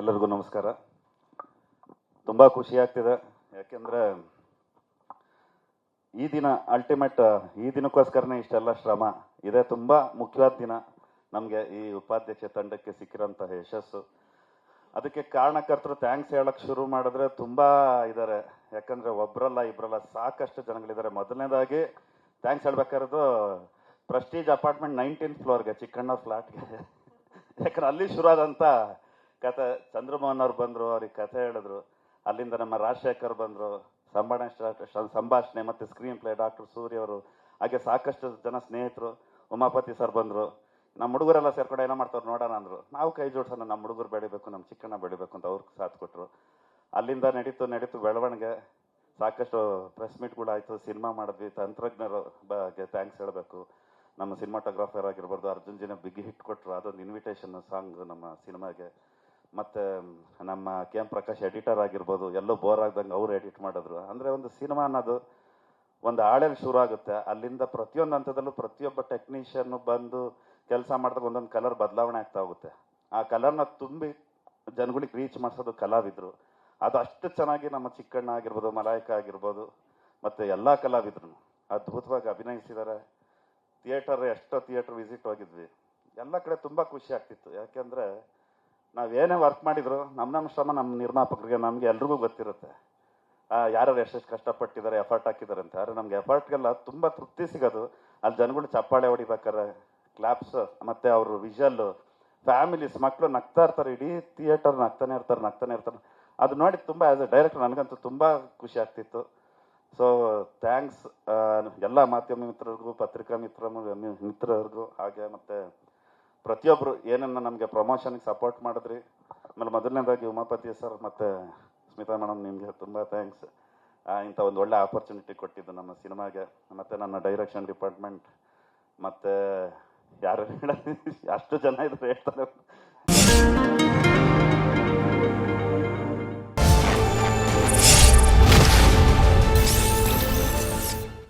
ಎಲ್ಲರಿಗೂ ನಮಸ್ಕಾರ. ತುಂಬ ಖುಷಿ ಆಗ್ತಿದೆ. ಯಾಕೆಂದರೆ ಈ ದಿನ ಅಲ್ಟಿಮೇಟ್ ಈ ದಿನಕ್ಕೋಸ್ಕರನೇ ಇಷ್ಟೆಲ್ಲ ಶ್ರಮ. ಇದೆ ತುಂಬ ಮುಖ್ಯವಾದ ದಿನ. ನಮಗೆ ಈ ಉಪಾಧ್ಯಕ್ಷ ತಂಡಕ್ಕೆ ಸಿಕ್ಕಿರೋಂತಹ ಯಶಸ್ಸು. ಅದಕ್ಕೆ ಕಾರಣಕರ್ತರು ಥ್ಯಾಂಕ್ಸ್ ಹೇಳಕ್ಕೆ ಶುರು ಮಾಡಿದ್ರೆ ತುಂಬಾ ಇದ್ದಾರೆ ಯಾಕಂದ್ರೆ ಒಬ್ರಲ್ಲ ಇಬ್ರಲ್ಲ ಸಾಕಷ್ಟು ಜನಗಳಿದ್ದಾರೆ ಮೊದಲನೇದಾಗಿ ಥ್ಯಾಂಕ್ಸ್ ಹೇಳ್ಬೇಕಾಗಿರೋದು ಪ್ರೆಸ್ಟೀಜ್ ಅಪಾರ್ಟ್ಮೆಂಟ್ ನೈನ್ಟೀನ್ ಫ್ಲೋರ್ಗೆ ಚಿಕ್ಕಣ್ಣ ಫ್ಲಾಟ್ಗೆ ಯಾಕಂದ್ರೆ ಅಲ್ಲಿ ಶುರು ಆದಂತ ಕತೆ, ಚಂದ್ರಮೋಹನ್ ಅವ್ರು ಬಂದ್ರು, ಅವ್ರಿಗೆ ಕಥೆ ಹೇಳಿದ್ರು. ಅಲ್ಲಿಂದ ನಮ್ಮ ರಾಜಶೇಖರ್ ಬಂದ್ರು. ಸಂಭಾಷಣೆ ಸಂಭಾಷಣೆ ಮತ್ತೆ ಸ್ಕ್ರೀನ್ ಪ್ಲೇ ಡಾಕ್ಟರ್ ಸೂರ್ಯ ಅವರು. ಹಾಗೆ ಸಾಕಷ್ಟು ಜನ ಸ್ನೇಹಿತರು, ಉಮಾಪತಿ ಸರ್ ಬಂದ್ರು. ನಮ್ಮ ಹುಡುಗರೆಲ್ಲ ಸೇರ್ಕೊಂಡು ಏನೋ ಮಾಡ್ತಾರೆ ನೋಡೋಣ ಅಂದರು. ನಾವು ಕೈ ಜೋಡಿಸೋಣ, ನಮ್ಮ ಹುಡುಗರು ಬೆಳಿಬೇಕು, ನಮ್ಮ ಚಿಕ್ಕಣ್ಣ ಬೆಳಿಬೇಕು ಅಂತ ಅವ್ರಿಗೆ ಸಾಥ್ ಕೊಟ್ಟರು ಅಲ್ಲಿಂದ ನಡೀತು ನಡೀತು ಬೆಳವಣಿಗೆ. ಸಾಕಷ್ಟು ಪ್ರೆಸ್ ಮೀಟ್ಗಳು ಆಯ್ತು. ಸಿನಿಮಾ ಮಾಡಿದ್ವಿ. ತಂತ್ರಜ್ಞರ ಬಗ್ಗೆ ಥ್ಯಾಂಕ್ಸ್ ಹೇಳಬೇಕು. ನಮ್ಮ ಸಿನಿಮಾಟೋಗ್ರಾಫರ್ ಆಗಿರ್ಬೋದು, ಅರ್ಜುನ್ ಜಿನ ಬಿಗ್ ಹಿಟ್ ಕೊಟ್ಟರು ಅದೊಂದು ಇನ್ವಿಟೇಷನ್ ಸಾಂಗ್ ನಮ್ಮ ಸಿನಿಮಾಗೆ. ಮತ್ತೆ ನಮ್ಮ ಕೆ ಎಂ ಪ್ರಕಾಶ್ ಎಡಿಟರ್ ಆಗಿರ್ಬೋದು, ಎಲ್ಲೋ ಬೋರ್ ಆಗ್ದಂಗೆ ಅವ್ರು ಎಡಿಟ್ ಮಾಡಿದ್ರು. ಅಂದ್ರೆ ಒಂದು ಸಿನಿಮಾ ಅನ್ನೋದು ಒಂದು ಹಾಡಲ್ಲಿ ಶುರು ಆಗುತ್ತೆ. ಅಲ್ಲಿಂದ ಪ್ರತಿಯೊಂದು ಹಂತದಲ್ಲೂ ಪ್ರತಿಯೊಬ್ಬ ಟೆಕ್ನಿಷಿಯನ್ ಬಂದು ಕೆಲಸ ಮಾಡಿದಾಗ ಒಂದೊಂದು ಕಲರ್ ಬದಲಾವಣೆ ಆಗ್ತಾ ಹೋಗುತ್ತೆ. ಆ ಕಲರ್ನ ತುಂಬಿ ಜನಗಳಿಗೆ ರೀಚ್ ಮಾಡಿಸೋದು ಕಲಾವಿದ್ರು. ಅದು ಅಷ್ಟು ಚೆನ್ನಾಗಿ ನಮ್ಮ ಚಿಕ್ಕಣ್ಣ ಆಗಿರ್ಬೋದು, ಮಲಾಯಿಕ ಆಗಿರ್ಬೋದು, ಮತ್ತೆ ಎಲ್ಲ ಕಲಾವಿದ್ರು ಅದ್ಭುತವಾಗಿ ಅಭಿನಯಿಸಿದ್ದಾರೆ ಥಿಯೇಟರ್ ಎಷ್ಟೋ ಥಿಯೇಟರ್ ವಿಸಿಟ್ ಹೋಗಿದ್ವಿ. ಎಲ್ಲ ಕಡೆ ತುಂಬ ಖುಷಿ ಆಗ್ತಿತ್ತು. ಯಾಕೆಂದ್ರೆ ನಾವೇನೇ ವರ್ಕ್ ಮಾಡಿದ್ರು ನಮ್ಮ ನಮ್ಮ ಶ್ರಮ ನಮ್ಮ ನಿರ್ಮಾಪಕರಿಗೆ, ನಮಗೆ ಎಲ್ರಿಗೂ ಗೊತ್ತಿರುತ್ತೆ. ಯಾರ್ಯಾರು ಎಷ್ಟೆಷ್ಟು ಕಷ್ಟಪಟ್ಟಿದ್ದಾರೆ ಎಫರ್ಟ್ ಹಾಕಿದ್ದಾರೆ ಅಂತ. ಆದರೆ ನಮ್ಗೆ ಎಫರ್ಟ್ಗೆಲ್ಲ ತುಂಬ ತೃಪ್ತಿ ಸಿಗೋದು. ಅಲ್ಲಿ ಜನಗಳು ಚಪ್ಪಾಳೆ ಹೊಡಿಬೇಕಾರೆ ಕ್ಲಾಪ್ಸ್ ಮತ್ತೆ ಅವರು ವಿಜಲ್ ಫ್ಯಾಮಿಲೀಸ್ ಮಕ್ಕಳು ನಗ್ತಾ ಇರ್ತಾರೆ, ಇಡೀ ಥಿಯೇಟರ್ ನಗ್ತಾನೆ ಇರ್ತಾರೆ ನಗ್ತಾನೆ ಇರ್ತಾರೆ. ಅದು ನೋಡಿ ತುಂಬ ಆಸ್ ಎ ಡೈರೆಕ್ಟರ್ ನನಗಂತೂ ತುಂಬ ಖುಷಿ ಆಗ್ತಿತ್ತು. ಸೊ ಥ್ಯಾಂಕ್ಸ್ ಎಲ್ಲ ಮಾಧ್ಯಮ ಮಿತ್ರರಿಗೂ, ಪತ್ರಿಕಾ ಮಿತ್ರ, ಮಿತ್ರರಿಗೂ, ಹಾಗೆ ಮತ್ತೆ ಪ್ರತಿಯೊಬ್ಬರು ಏನನ್ನ ನಮಗೆ ಪ್ರಮೋಷನ್ಗೆ ಸಪೋರ್ಟ್ ಮಾಡಿದ್ರಿ. ಆಮೇಲೆ ಮೊದಲನೇದಾಗಿ ಉಮಾಪತಿ ಸರ್ ಮತ್ತೆ ಸ್ಮಿತಾ ಮೇಡಮ್ ನಿಮಗೆ ತುಂಬ ಥ್ಯಾಂಕ್ಸ್ ಇಂಥ ಒಂದು ಒಳ್ಳೆ ಆಪರ್ಚುನಿಟಿ ಕೊಟ್ಟಿದ್ದು ನಮ್ಮ ಸಿನಿಮಾಗೆ. ಮತ್ತೆ ನನ್ನ ಡೈರೆಕ್ಷನ್ ಡಿಪಾರ್ಟ್ಮೆಂಟ್ ಮತ್ತೆ ಯಾರು ಅಷ್ಟು ಜನ ಇದ್ರೆ ಹೇಳ್ತಾರೆ.